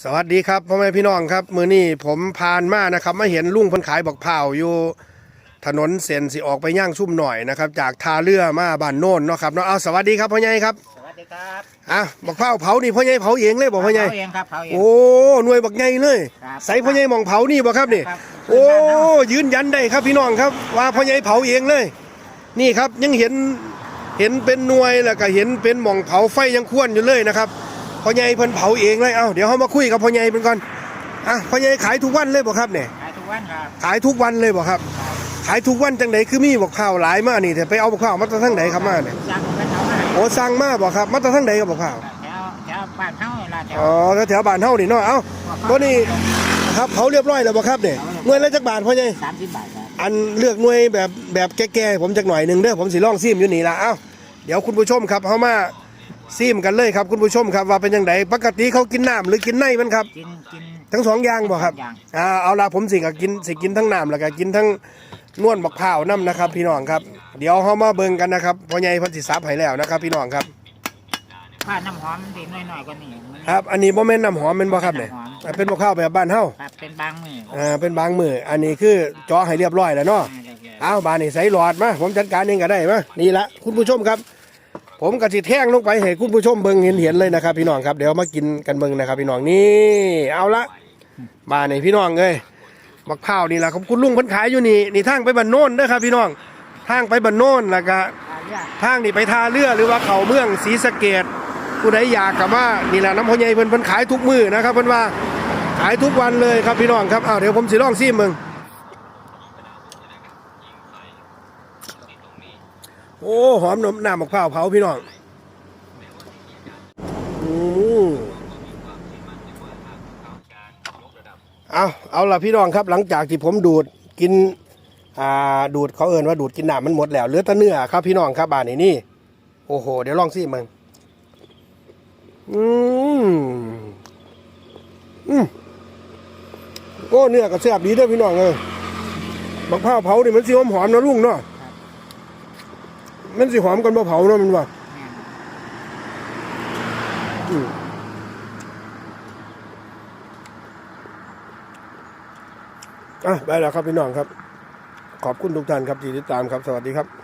สวัสดีครับพ่อแม่พี่น้องครับ มือนี้ผมผ่านมานะครับมาเห็นลุงเพิ่นขายบักเผาวอยู่ถนนเส้นสิออกไปย่างชุ่มหน่อยนะครับ จากท่าเรือมาบ้านโน่นเนาะครับเนาะเอาสวัสดีครับพ่อใหญ่ครับสวัสดีครับอะบักเผาวเผานี่พ่อใหญ่เผาเองเลยบอกพ่อใหญ่เผาเองครับเผาเองโอ้หน่วยบักใหญ่เลยครับใส่พ่อใหญ่หมองเผานี่บ่ครับนี่ครับโอ้ยืนยันได้ครับพี่น้องครับ ว่าพ่อใหญ่เผาเองเลย นี่ครับยังเห็นเห็นเป็นหน่วยแล้วก็เห็นเป็นหม่องเผาไฟยังควนอยู่เลยนะครับ พ่อใหญ่เพิ่นเผาเองเลยเอ้าเดี๋ยวเฮามาคุยกับพ่อใหญ่เพิ่นก่อนอะพ่อใหญ่ขายทุกวันเลยบ่ครับเนี่ยขายทุกวันครับขายทุกวันเลยบ่ครับ ขายทุกวันจังไดคือมีบอกข้าวหลายมานี่แต่ไปเอาบอกข้าวมาจากทางไหนครับมาเนี่ยจ้างผมเป็นเท่าไหร่โอ้สั่งมาบ่ครับมาจากทางไหนกับบอกข้าวแถวแถวบ้านเฮาล่ะแถวอ๋อแถวๆบ้านเฮานี่เนาะเอ้าตัวนี้ครับเขาเรียบร้อยแล้วบ่ครับเนี่ยหน่วยละจักบาทพ่อใหญ่สามสิบบาทครับอันเลือกหน่วยแบบแบบแก่ๆผมจักหน่อยหนึงเด้อผมสิลองซิมอยู่นี่ละเอ้าเดี๋ยวคุณผู้ชมครับเฮามา ซิมกันเลยครับคุณผู้ชมครับว่าเป็นจังไดปกติเขากินน้ำหรือกินในมันครับ กินกิน ทั้งสองอย่างบ่ครับทั้งสองอย่าง อ่าเอาละผมสิก็กินสิกินทั้งน้ำแล้วก็กินทั้งนวลบักพร้าวน้ำนะครับ พี่น้องครับ เดี๋ยวเฮามาเบิ่งกันนะครับพ่อใหญ่เพันสิซับให้แล้วนะครับ พี่น้องครับ ผ้าน้ำหอมมันดีน้อยๆกว่านี้มันครับ อันนี้บ่แม่นน้ำหอมเป็นบ่ครับเนี่ยน้ำหอม อ่าเป็นบักพร้าวแบบบ้านเฮาครับเป็นบางมืออ่าเป็นบางมืออันนี้คือจ่อให้เรียบร้อยแล้วเนาะอ่าเรียบร้อยเอาบานนี่ใส่หลอดมาผมจัดการเองก็ได้มานี่ละคุณผู้ชมครับ ผมก็สิแท่งลงไปให้คุณผู้ชมเบิ่งเห็นเห็นเลยนะครับ พี่น้องครับเดี๋ยวมากินกันเบิ่งนะครับ พี่น้องนี่เอาละบานนี่พี่น้องเอ้ยบักพร้าวนี่แหละครับคุณลุงเพิ่นขายอยู่นี่นี่ทางไปบ้านโน่นเด้ครับ พี่น้องทางไปบ้านโน่นแล้วก็อ่าเรียกทางนี่ไปท่าเรือหรือว่าเขาเมืองศรีสะเกดผู้ใดอยากกับว่านี่แหละน้ำพอใหญ่เพิ่นเพิ่นขายทุกมือนะครับเพิ่นว่าขายทุกวันเลยครับพี่น้องครับอ้าวเดี๋ยวผมสิลองซิมเบิง โอ้หอมนมน้ำมะพร้าวเผาพี่น้องอืมเอาเอาละพี่น้องครับ หลังจากที่ผมดูดกินอ่าดูดเขาเอินว่าดูดกินน้ำมันหมดแล้วเหลือแต่เนื้อครับพี่น้องครับบานนี้นี่โอ้โหเดี๋ยวลองซิมึงอืมอืมโอ้เนื้อก็แซ่บดีเด้อพี่น้องเออมะพร้าวเผานี่มันสิหอมหอมนะลุงเนาะ มันสิหอมกันบ่เผาเนาะมันว่าแม่นอะได้แล้วครับพี่น้องครับ ขอบคุณทุกท่านครับที่ติดตามครับ สวัสดีครับ